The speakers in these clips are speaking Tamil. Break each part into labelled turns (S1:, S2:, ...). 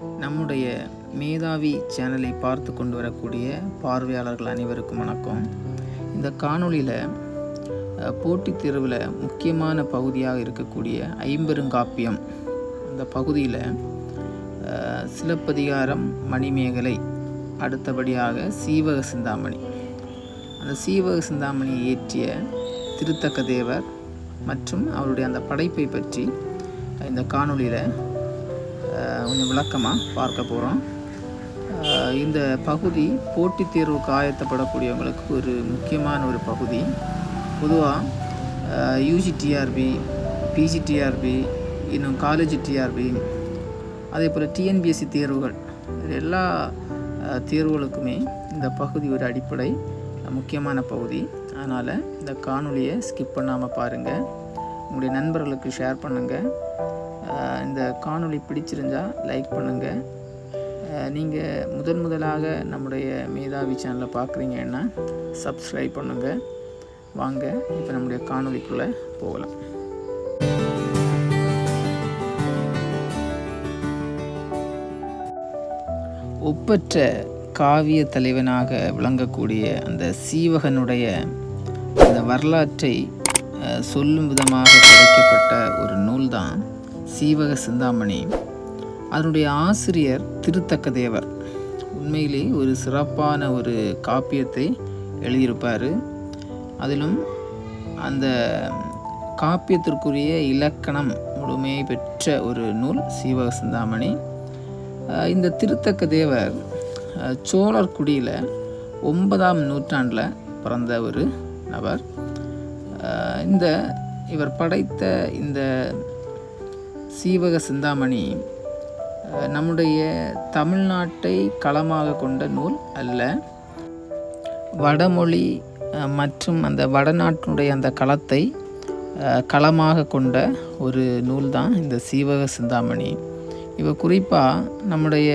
S1: நம்முடைய மேதாவி சேனலை பார்த்து கொண்டு வரக்கூடிய பார்வையாளர்கள் அனைவருக்கும் வணக்கம். இந்த காணொளியில் போட்டித் தேர்வில் முக்கியமான பகுதியாக இருக்கக்கூடிய ஐம்பெருங்காப்பியம். அந்த பகுதியில் சிலப்பதிகாரம் மணிமேகலை அடுத்தபடியாக சீவக சிந்தாமணி. அந்த சீவக சிந்தாமணியை இயற்றிய திருத்தக்க தேவர் மற்றும் அவருடைய அந்த படைப்பை பற்றி இந்த காணொளியில் கொஞ்சம் விளக்கமாக பார்க்க போகிறோம் இந்த பகுதி போட்டித் தேர்வுக்கு ஆயத்தப்படக்கூடியவங்களுக்கு ஒரு முக்கியமான ஒரு பகுதி. பொதுவாக யூஜிடிஆர்பி பிஜிடிஆர்பி இன்னும் காலேஜ் டிஆர்பி அதே போல் டிஎன்பிஎஸ்சி தேர்வுகள் இது எல்லா தேர்வுகளுக்குமே இந்த பகுதி ஒரு அடிப்படை முக்கியமான பகுதி. அதனால் இந்த காணொலியை ஸ்கிப் பண்ணாமல் பாருங்கள் உங்களுடைய நண்பர்களுக்கு ஷேர் பண்ணுங்கள் இந்த காணொளி பிடிச்சிருந்தா லைக் பண்ணுங்கள் நீங்கள் முதன் முதலாக நம்முடைய மேதாவி சேனலை பார்க்குறீங்கன்னா சப்ஸ்கிரைப் பண்ணுங்கள் வாங்க இப்போ நம்முடைய காணொலிக்குள்ளே போகலாம். ஒப்பற்ற காவிய தலைவனாக விளங்கக்கூடிய அந்த சீவகனுடைய அந்த வரலாற்றை சொல்லும் விதமாக படைக்கப்பட்ட ஒரு நூல்தான் சீவக சிந்தாமணி. அதனுடைய ஆசிரியர் திருத்தக்க தேவர் உண்மையிலே ஒரு சிறப்பான ஒரு காப்பியத்தை எழுதியிருப்பார். அதிலும் அந்த காப்பியத்திற்குரிய இலக்கணம் முழுமையை பெற்ற ஒரு நூல் சீவக சிந்தாமணி. இந்த திருத்தக்க தேவர் சோழர் குடியில் ஒன்பதாம் நூற்றாண்டில் பிறந்த ஒரு நபர். இந்த இவர் படைத்த இந்த சீவக சிந்தாமணி நம்முடைய தமிழ்நாட்டை களமாக கொண்ட நூல் அல்ல. வடமொழி மற்றும் அந்த வடநாட்டினுடைய அந்த களத்தை களமாக கொண்ட ஒரு நூல் தான் இந்த சீவக சிந்தாமணி. இவர் குறிப்பாக நம்முடைய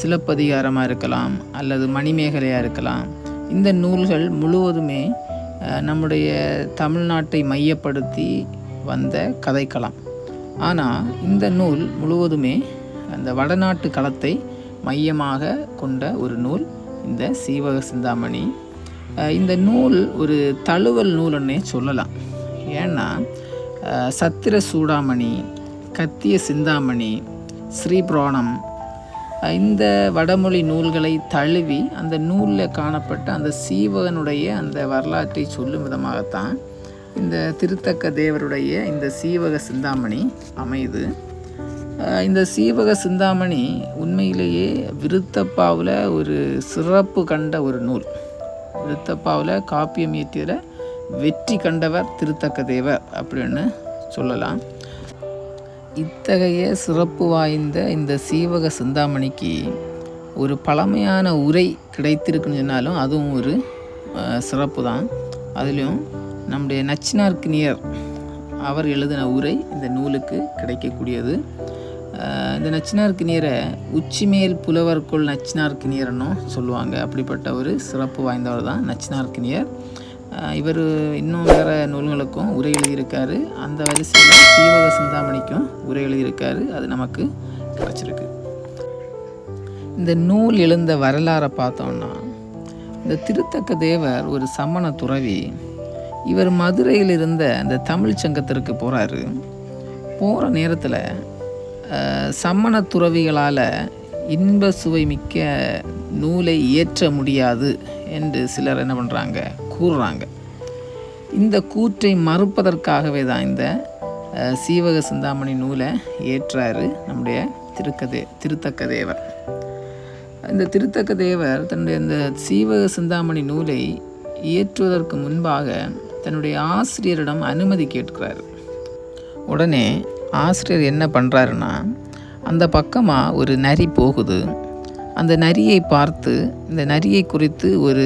S1: சிலப்பதிகாரமாக இருக்கலாம் அல்லது மணிமேகலையாக இருக்கலாம். இந்த நூல்கள் முழுவதுமே நம்முடைய தமிழ்நாட்டை மையப்படுத்தி வந்த கதைக்களம். ஆனால் இந்த நூல் முழுவதுமே அந்த வடநாட்டு களத்தை மையமாக கொண்ட ஒரு நூல் இந்த சீவக சிந்தாமணி. இந்த நூல் ஒரு தழுவல் நூலுன்னே சொல்லலாம். ஏன்னா சத்திர சூடாமணி கத்திய சிந்தாமணி ஸ்ரீபுராணம் இந்த வடமொழி நூல்களை தழுவி அந்த நூலில் காணப்பட்ட அந்த சீவகனுடைய அந்த வரலாற்றை சொல்லும் விதமாகத்தான் இந்த திருத்தக்க தேவருடைய இந்த சீவக சிந்தாமணி அமையுது இந்த சீவக சிந்தாமணி உண்மையிலேயே விருத்தப்பாவில் ஒரு சிறப்பு கண்ட ஒரு நூல். விருத்தப்பாவில் காப்பியம் இயற்றியதில் வெற்றி கண்டவர் திருத்தக்க தேவர் அப்படின்னு சொல்லலாம். இத்தகைய சிறப்பு வாய்ந்த இந்த சீவக சிந்தாமணிக்கு ஒரு பழமையான உரை கிடைத்திருக்குன்னு சொன்னாலும் அதுவும் ஒரு சிறப்பு தான் அதுலேயும் நம்முடைய நச்சினார்க்கினியர் அவர் எழுதின உரை இந்த நூலுக்கு கிடைக்கக்கூடியது. இந்த நச்சினார்க்கினியரை உச்சிமேல் புலவர்க்குள் நச்சினார்க்கினியர்னும் சொல்லுவாங்க. அப்படிப்பட்ட ஒரு சிறப்பு வாய்ந்தவர் தான் நச்சினார்க்கினியர். இவர் இன்னும் வேறு நூல்களுக்கும் உரை எழுதியிருக்காரு. அந்த வரிசையில் சீவக சிந்தாமணிக்கும் உரை எழுதியிருக்காரு. அது நமக்கு கிடச்சிருக்கு. இந்த நூல் எழுந்த வரலாறை பார்த்தோம்னா இந்த திருத்தக்க தேவர் ஒரு சமண துறவி. இவர் மதுரையில் இருந்த அந்த தமிழ் சங்கத்திற்கு போகிறாரு போகிற நேரத்தில் சமண துறவிகளால் இன்ப சுவை மிக்க நூலை இயற்ற முடியாது என்று சிலர் என்ன பண்ணுறாங்க கூறுறாங்க. இந்த கூற்றை மறுப்பதற்காகவே தான் இந்த சீவக சிந்தாமணி நூலை ஏற்றாரு நம்முடைய திருக்கதே திருத்தக்க தேவர் இந்த திருத்தக்க தேவர் தன்னுடைய இந்த சீவக சிந்தாமணி நூலை இயற்றுவதற்கு முன்பாக தன்னுடைய ஆசிரியரிடம் அனுமதி கேட்கிறார். உடனே ஆசிரியர் என்ன பண்ணுறாருன்னா அந்த பக்கமாக ஒரு நரி போகுது. அந்த நரியை பார்த்து இந்த நரியை குறித்து ஒரு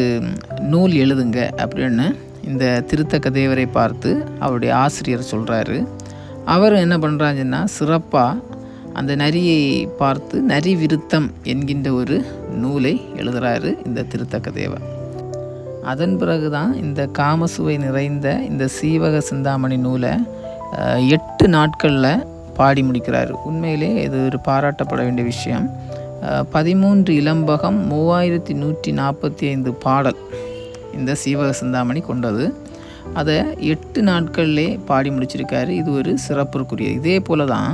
S1: நூல் எழுதுங்க அப்படின்னு இந்த திருத்தக்க தேவரை பார்த்து அவருடைய ஆசிரியர் சொல்கிறாரு அவர் என்ன பண்ணுறாங்கன்னா சிறப்பாக அந்த நரியை பார்த்து நரி விருத்தம் என்கின்ற ஒரு நூலை எழுதுகிறாரு இந்த திருத்தக்க தேவர். அதன் பிறகு தான் இந்த காமசுவை நிறைந்த இந்த சீவக சிந்தாமணி நூலை எட்டு நாட்களில் பாடி முடிக்கிறார். உண்மையிலே இது ஒரு பாராட்டப்பட வேண்டிய விஷயம். பதிமூன்று இளம்பகம் மூவாயிரத்தி நூற்றி நாற்பத்தி ஐந்து பாடல் இந்த சீவக சிந்தாமணி கொண்டது. அதை எட்டு நாட்கள்லே பாடி முடிச்சிருக்காரு. இது ஒரு சிறப்புக்குரிய இதே போல தான்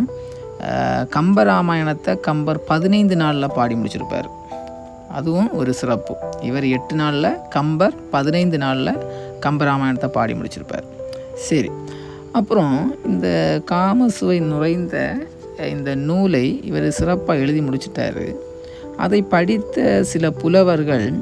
S1: கம்பராமாயணத்தை கம்பர் பதினைந்து நாளில் பாடி முடிச்சிருப்பார். அதுவும் ஒரு சிறப்பு. இவர் எட்டு நாளில் கம்பர் பதினைந்து நாளில் கம்பராமாயணத்தை பாடி முடிச்சிருப்பார். சரி அப்புறம் இந்த காமசுவை நுழைந்த இந்த நூலை இவர் சிறப்பாக எழுதி முடிச்சிட்டாரு. அதை படித்த சில புலவர்கள்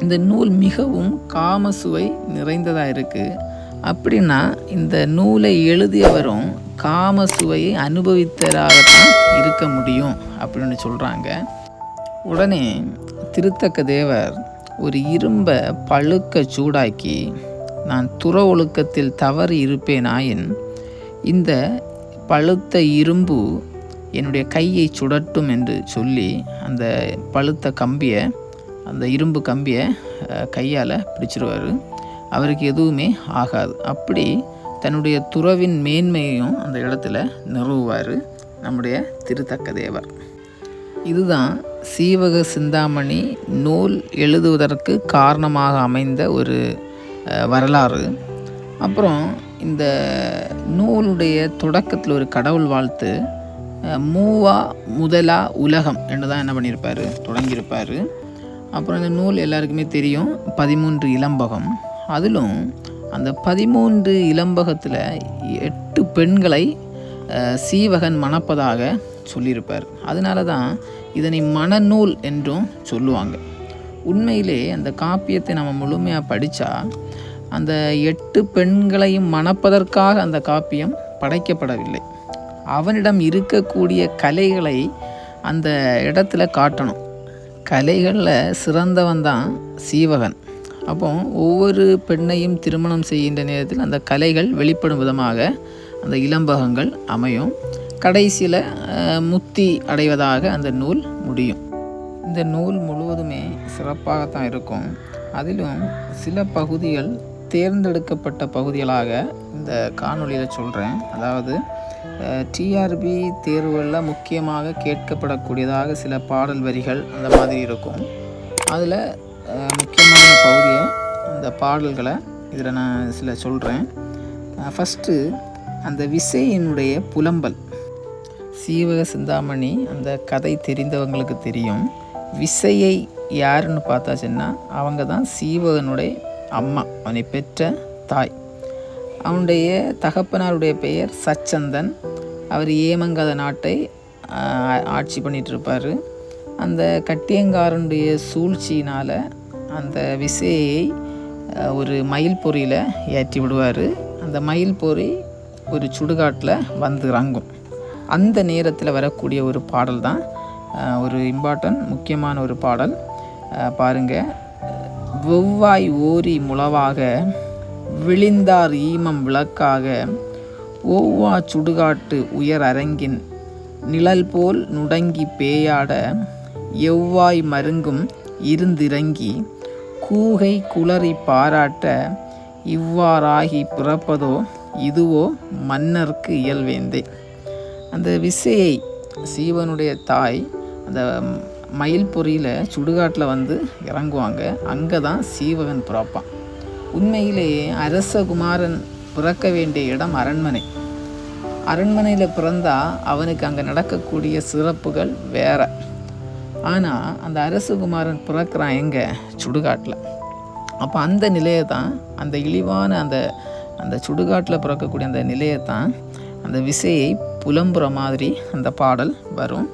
S1: இந்த நூல் மிகவும் காமசுவை நிறைந்ததாக இருக்குது அப்படின்னா இந்த நூலை எழுதியவரும் காமசுவையை அனுபவித்தராகத்தான் இருக்க முடியும் அப்படின்னு சொல்கிறாங்க உடனே திருத்தக்க தேவர் ஒரு இரும்பை பழுக்க சூடாக்கி நான் துற ஒழுக்கத்தில் தவறி இருப்பேனாயின் இந்த பழுத்த இரும்பு என்னுடைய கையை சுடட்டும் என்று சொல்லி அந்த பழுத்த கம்பியை அந்த இரும்பு கம்பியை கையால் பிடிச்சிருவார். அவருக்கு எதுவுமே ஆகாது. அப்படி தன்னுடைய துறவின் மேன்மையையும் அந்த இடத்துல நிறுவுவார் நம்முடைய திருத்தக்க தேவர் இதுதான் சீவக சிந்தாமணி நூல் எழுதுவதற்கு காரணமாக அமைந்த ஒரு வரலாறு. அப்புறம் இந்த நூலுடைய தொடக்கத்தில் ஒரு கடவுள் வாழ்த்து மூவா முதலா உலகம் என்று தான் என்ன பண்ணியிருப்பார்? தொடங்கியிருப்பார். அப்புறம் இந்த நூல் எல்லாருக்குமே தெரியும் பதிமூன்று இளம்பகம். அதிலும் அந்த பதிமூன்று இளம்பகத்தில் எட்டு பெண்களை சீவகன் மணப்பதாக சொல்லியிருப்பார். அதனால தான் இதனை மனநூல் என்றும் சொல்லுவாங்க. உண்மையிலே அந்த காப்பியத்தை நம்ம முழுமையாக படித்தா அந்த எட்டு பெண்களையும் மணப்பதற்காக அந்த காப்பியம் படைக்கப்படவில்லை. அவனிடம் இருக்கக்கூடிய கலைகளை அந்த இடத்துல காட்டணும். கலைகளில் சிறந்தவன் தான் சீவகன். அப்போ ஒவ்வொரு பெண்ணையும் திருமணம் செய்கின்ற நேரத்தில் அந்த கலைகள் வெளிப்படும் விதமாக அந்த இளம்பகங்கள் அமையும். கடைசியில் முத்தி அடைவதாக அந்த நூல் முடியும். இந்த நூல் முழுவதுமே சிறப்பாகத்தான் இருக்கும். அதிலும் சில பகுதிகள் தேர்ந்தெடுக்கப்பட்ட பகுதிகளாக இந்த காணொளியில் சொல்கிறேன் அதாவது டிஆர்பி தேர்வுகளில் முக்கியமாக கேட்கப்படக்கூடியதாக சில பாடல் வரிகள் அந்த மாதிரி இருக்கும். அதில் முக்கியமான பகுதியை அந்த பாடல்களை இதில் நான் சில சொல்கிறேன் ஃபஸ்ட்டு அந்த விசையினுடைய புலம்பல். சீவக சிந்தாமணி அந்த கதை தெரிந்தவங்களுக்கு தெரியும். விசையை யாருன்னு பார்த்தாச்சுன்னா அவங்க தான் சீவகனுடைய அம்மா அவனை பெற்ற தாய். அவனுடைய தகப்பனாருடைய பெயர் சச்சந்தன். அவர் ஏமங்கத நாட்டை ஆட்சி பண்ணிட்டு இருப்பார் அந்த கட்டியங்காரனுடைய சூழ்ச்சியினால் அந்த விசையை ஒரு மயில் பொறியில் ஏற்றி விடுவார். அந்த மயில் பொறி ஒரு சுடுகாட்டில் வந்து இறங்கும். அந்த நேரத்தில் வரக்கூடிய ஒரு பாடல் தான் ஒரு இம்பார்ட்டன்ட் முக்கியமான ஒரு பாடல். பாருங்கள் வெவ்வாய் ஓரி முளவாக விழிந்தார் ஈமம் விளக்காக ஓவா சுடுகாட்டு உயர் அரங்கின் நிழல் போல் நுடங்கி பேயாட எவ்வாய் மருங்கும் இருந்திறங்கி கூகை குளறி பாராட்ட இவ்வாறாகி பிறப்பதோ இதுவோ மன்னர்க்கு இயல்வேந்தே. அந்த விசையை சீவனுடைய தாய் அந்த மயில்பொறியில் சுடுகாட்டில் வந்து இறங்குவாங்க. அங்கே தான் சீவகன் பிறப்பான் உண்மையிலேயே அரசகுமாரன் பிறக்க வேண்டிய இடம் அரண்மனை. அரண்மனையில் பிறந்தா அவனுக்கு அங்கே நடக்கக்கூடிய சிறப்புகள் வேற. ஆனால் அந்த அரசகுமாரன் பிறக்கிறான் எங்கே? சுடுகாட்டில். அப்போ அந்த நிலையை தான் அந்த இழிவான அந்த அந்த சுடுகாட்டில் பிறக்கக்கூடிய அந்த நிலையை தான் அந்த விசையை புலம்புற மாதிரி அந்த பாடல் வரும்.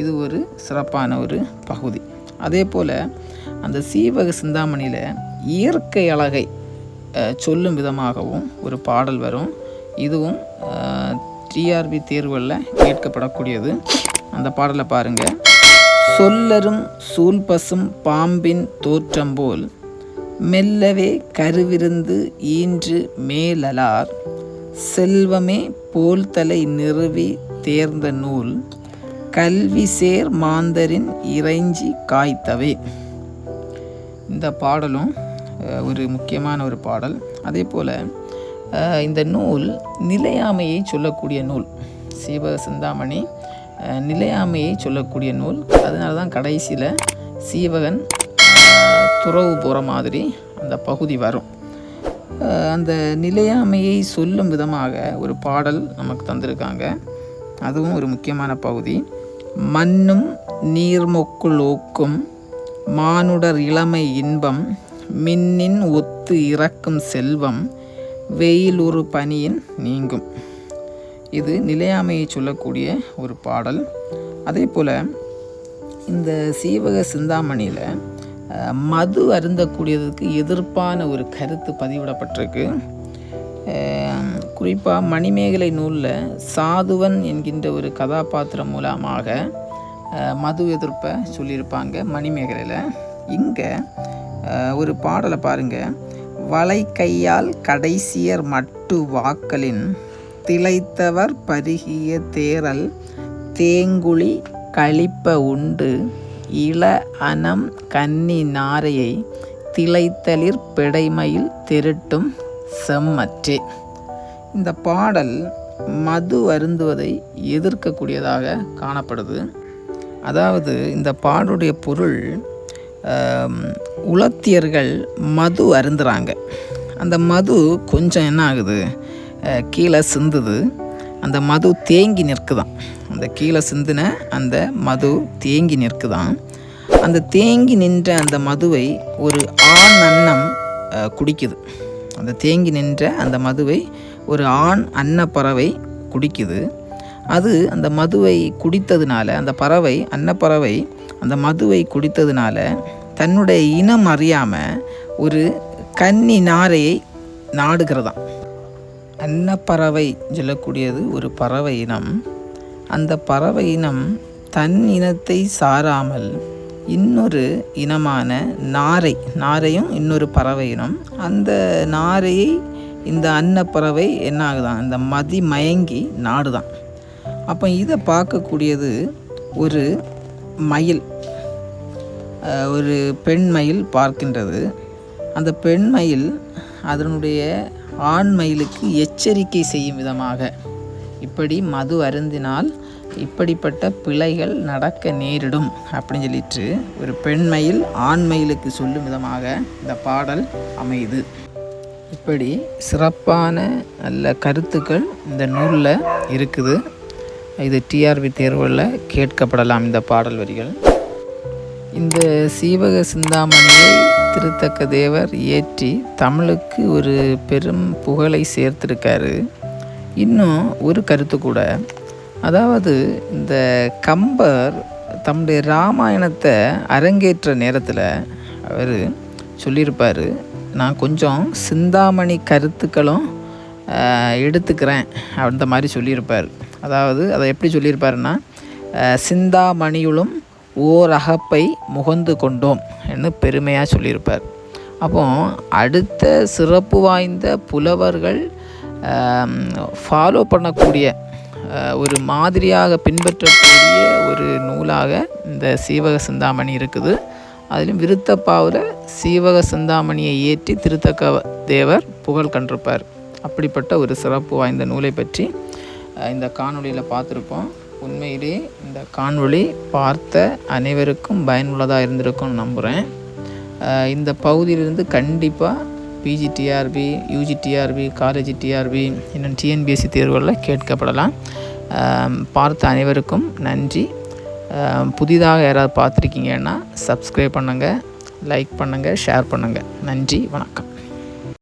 S1: இது ஒரு சிறப்பான ஒரு பகுதி. அதே போல் அந்த சீவக சிந்தாமணியில் இயற்கை அழகை சொல்லும் விதமாகவும் ஒரு பாடல் வரும். இதுவும் டிஆர்பி தேர்வுகளில் கேட்கப்படக்கூடியது. அந்த பாடலை பாருங்கள் சொல்லரும் சூல்பசும் பாம்பின் தோற்றம் போல் மெல்லவே கருவிருந்து ஈன்று மேலலார் செல்வமே போல்தலை நிறுவி தேர்ந்த நூல் கல்வி சேர் மாந்தரின் இறைஞ்சி காய்த்தவே. இந்த பாடலும் ஒரு முக்கியமான ஒரு பாடல். அதே போல் இந்த நூல் நிலையாமையை சொல்லக்கூடிய நூல். சீவக சிந்தாமணி நிலையாமையை சொல்லக்கூடிய நூல். அதனால தான் கடைசியில் சீவகன் துறவு போகிற மாதிரி அந்த பகுதி வரும். அந்த நிலையாமையை சொல்லும் விதமாக ஒரு பாடல் நமக்கு தந்திருக்காங்க. அதுவும் ஒரு முக்கியமான பகுதி. மண்ணும் நீர்மொக்குள் ஓக்கும் மானுடர் இளமை இன்பம் மின்னின் ஒத்து இறக்கும் செல்வம் வெயில் ஒரு பனியின் நீங்கும். இது நிலையாமையை சொல்லக்கூடிய ஒரு பாடல். அதே போல் இந்த சீவக சிந்தாமணியில் மது அருந்தக்கூடியதுக்கு எதிர்ப்பான ஒரு கருத்து பதிவிடப்பட்டிருக்கு. குறிப்பாக மணிமேகலை நூலில் சாதுவன் என்கின்ற ஒரு கதாபாத்திரம் மூலமாக மது எதிர்ப்பை சொல்லியிருப்பாங்க மணிமேகலையில். இங்கே ஒரு பாடலை பாருங்கள் வலை கையால் கடைசியர் மட்டு வாக்களின் திளைத்தவர் பருகிய தேரல் தேங்குழி கழிப்ப உண்டு இள அனம் கன்னி நாரையை திளைத்தலிற் பிடைமையில் திருட்டும் செம்மற்றே. இந்த பாடல் மது அருந்துவதை எதிர்க்கக்கூடியதாக காணப்படுது. அதாவது இந்த பாடுடைய பொருள் உலத்தியர்கள் மது அருந்துறாங்க. அந்த மது கொஞ்சம் என்ன ஆகுது? கீழே சிந்துது. அந்த மது தேங்கி நிற்குதாம் அந்த கீழே சிந்தின அந்த மது தேங்கி நிற்குதாம் அந்த தேங்கி நின்ற அந்த மதுவை ஒரு ஆண் அன்னம் குடிக்குது. அந்த தேங்கி நின்ற அந்த மதுவை ஒரு ஆண் அன்னப்பறவை குடிக்குது. அது அந்த மதுவை குடித்ததுனால அந்த பறவை அன்னப்பறவை அந்த மதுவை குடித்ததுனால தன்னுடைய இனம் அறியாமல் ஒரு கன்னி நாரையை நாடுகிறதாம் அன்னப்பறவை சொல்லக்கூடியது ஒரு பறவை இனம். அந்த பறவை இனம் தன் இனத்தை சாராமல் இன்னொரு இனமான நாரை நாரையும் இன்னொரு பறவை இனம். அந்த நாரையை இந்த அன்னப்பறவை என்ன ஆகுதான் இந்த மதி மயங்கி நாடுதான். அப்போ இதை பார்க்கக்கூடியது ஒரு மயில். ஒரு பெண் மயில் பார்க்கின்றது. அந்த பெண் மயில் அதனுடைய ஆண் மயிலுக்கு எச்சரிக்கை செய்யும் விதமாக. இப்படி மது அருந்தினால் இப்படிப்பட்ட பிழைகள் நடக்க நேரிடும் அப்படின்னு சொல்லிட்டு ஒரு பெண் மயில் ஆண் மயிலுக்கு சொல்லும் விதமாக இந்த பாடல் அமையுது. இப்படி சிறப்பான நல்ல கருத்துக்கள் இந்த நூலில் இருக்குது? இது டிஆர்பி தேர்வில் கேட்கப்படலாம் இந்த பாடல் வரிகள். இந்த சீவக சிந்தாமணியை திருத்தக்க தேவர் இயற்றி தமிழுக்கு ஒரு பெரும் புகழை சேர்த்திருக்காரு. இன்னும் ஒரு கருத்து கூட. அதாவது இந்த கம்பர் தம்முடைய ராமாயணத்தை அரங்கேற்ற நேரத்தில் அவர் சொல்லியிருப்பார் நான் கொஞ்சம் சிந்தாமணி கருத்துக்களும் எடுத்துக்கிறேன் அந்த மாதிரி சொல்லியிருப்பார். அதாவது அதை எப்படி சொல்லியிருப்பாருன்னா சிந்தாமணியுளும் ஓர் அகப்பை முகந்து கொண்டோம் என்று பெருமையாக சொல்லியிருப்பார். அப்போ அடுத்த சிறப்பு வாய்ந்த புலவர்கள் ஃபாலோ பண்ணக்கூடிய ஒரு மாதிரியாக பின்பற்றக்கூடிய ஒரு நூலாக இந்த சீவக சிந்தாமணி இருக்குது. அதிலும் விருத்தப்பாவில் சீவக சிந்தாமணியை ஏற்றி திருத்தக்க தேவர் புகழ் கண்டிருப்பார். அப்படிப்பட்ட ஒரு சிறப்பு வாய்ந்த நூலை பற்றி இந்த காணொளியில் பார்த்துருப்போம். உண்மையிலே இந்த காணொளி பார்த்த அனைவருக்கும் பயனுள்ளதாக இருந்திருக்கும்னு நம்புகிறேன் இந்த பகுதியிலிருந்து கண்டிப்பாக பிஜிடிஆர்பி யூஜிடிஆர்பி காலேஜ் டிஆர்பி இன்னும் டிஎன்பிஎஸ்சி தேர்வுகளில் கேட்கப்படலாம். பார்த்த அனைவருக்கும் நன்றி. புதிதாக யாராவது பார்த்துருக்கீங்கன்னா சப்ஸ்கிரைப் பண்ணுங்கள் லைக் பண்ணுங்கள் ஷேர் பண்ணுங்கள் நன்றி வணக்கம்.